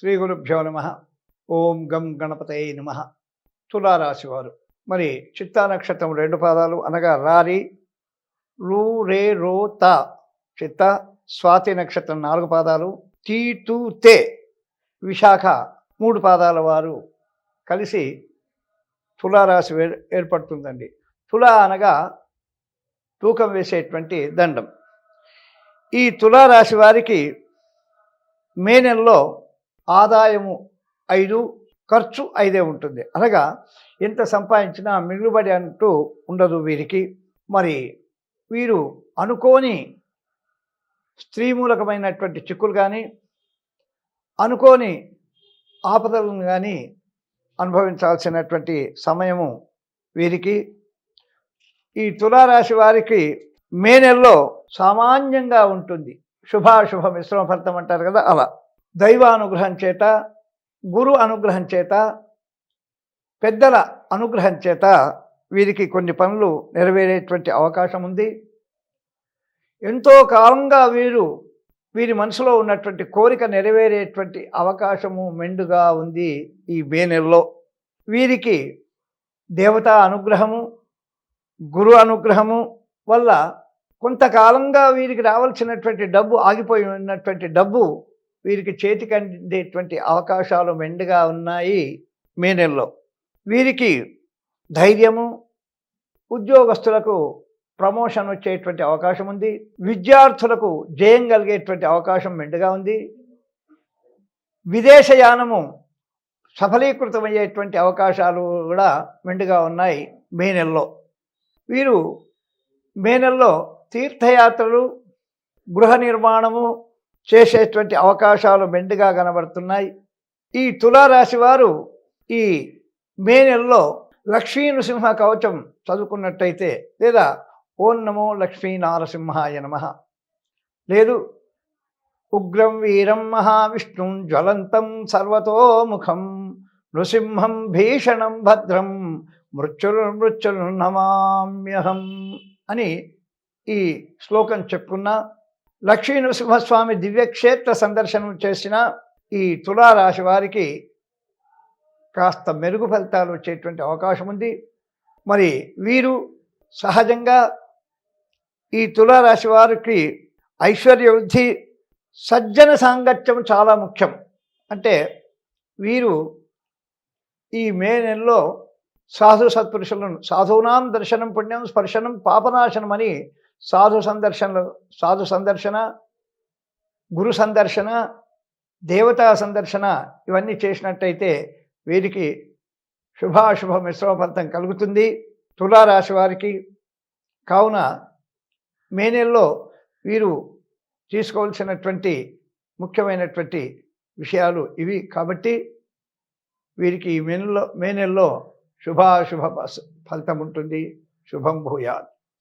శ్రీ గురుభ్యో నమ. ఓం గం గణపతయ నమ. తులారాశివారు. మరి చిత్తా నక్షత్రం రెండు పాదాలు అనగా రారి రూ రే రో త. చిత్త స్వాతి నక్షత్రం నాలుగు పాదాలు తీ తూ తే. విశాఖ మూడు పాదాల వారు కలిసి తులారాశి ఏర్పడుతుందండి. తుల అనగా తూకం వేసేటువంటి దండం. ఈ తులారాశి వారికి మే నెలలో ఆదాయము ఐదు ఖర్చు ఐదే ఉంటుంది. అనగా ఎంత సంపాదించినా మిగులుబడి అంటూ ఉండదు వీరికి. మరి వీరు అనుకోని స్త్రీ మూలకమైనటువంటి చిక్కులు కానీ అనుకోని ఆపదలను కానీ అనుభవించాల్సినటువంటి సమయము వీరికి. ఈ తులారాశి వారికి మే నెలలో సామాన్యంగా ఉంటుంది. శుభాశుభ మిశ్రమ ఫలితం అంటారు కదా అలా. దైవానుగ్రహం చేత గురు అనుగ్రహం చేత పెద్దల అనుగ్రహం చేత వీరికి కొన్ని పనులు నెరవేరేటువంటి అవకాశం ఉంది. ఎంతో కాలంగా వీరు వీరి మనసులో ఉన్నటువంటి కోరిక నెరవేరేటువంటి అవకాశము మెండుగా ఉంది ఈ మే నెలలో. వీరికి దేవతా అనుగ్రహము గురు అనుగ్రహము వల్ల కొంతకాలంగా వీరికి రావాల్సినటువంటి డబ్బు ఆగిపోయి ఉన్నటువంటి డబ్బు వీరికి చేతికి అందేటువంటి అవకాశాలు మెండుగా ఉన్నాయి మే నెలలో. వీరికి ధైర్యము ఉద్యోగస్తులకు ప్రమోషన్ వచ్చేటువంటి అవకాశం ఉంది. విద్యార్థులకు జయం కలిగేటువంటి అవకాశం మెండుగా ఉంది. విదేశయానము సఫలీకృతమయ్యేటువంటి అవకాశాలు కూడా మెండుగా ఉన్నాయి మే నెలలో. వీరు మే నెలలో తీర్థయాత్రలు గృహ నిర్మాణము చేసేటువంటి అవకాశాలు మెండుగా కనబడుతున్నాయి. ఈ తులారాశి వారు ఈ మే నెలలో లక్ష్మీ నృసింహ కవచం చదువుకున్నట్టయితే లేదా ఓం నమో లక్ష్మీ నారసింహాయ నమ. లేదు ఉగ్రం వీరం మహావిష్ణుం జ్వలంతం సర్వతోముఖం నృసింహం భీషణం భద్రం మృత్యులు మృత్యులు నమామ్యహం అని ఈ శ్లోకం చెప్పుకున్న లక్ష్మీ నృసింహస్వామి దివ్యక్షేత్ర సందర్శనం చేసిన ఈ తులారాశి వారికి కాస్త మెరుగు ఫలితాలు వచ్చేటువంటి అవకాశం ఉంది. మరి వీరు సహజంగా ఈ తులారాశి వారికి ఐశ్వర్యవృద్ధి సజ్జన సాంగత్యం చాలా ముఖ్యం. అంటే వీరు ఈ మే నెలలో సాధు సత్పురుషులను సాధూనాం దర్శనం పుణ్యం స్పర్శనం పాపనాశనం అని సాధు సందర్శనలు సాధు సందర్శన గురు సందర్శన దేవతా సందర్శన ఇవన్నీ చేసినట్టయితే వీరికి శుభాశుభ మిశ్రమ ఫలితం కలుగుతుంది. తులారాశి వారికి కావున మే నెలలో వీరు తీసుకోవాల్సినటువంటి ముఖ్యమైనటువంటి విషయాలు ఇవి కాబట్టి వీరికి ఈ మే నెలలో మే నెలలో శుభాశుభ ఫలితం ఉంటుంది. శుభం భూయాత్.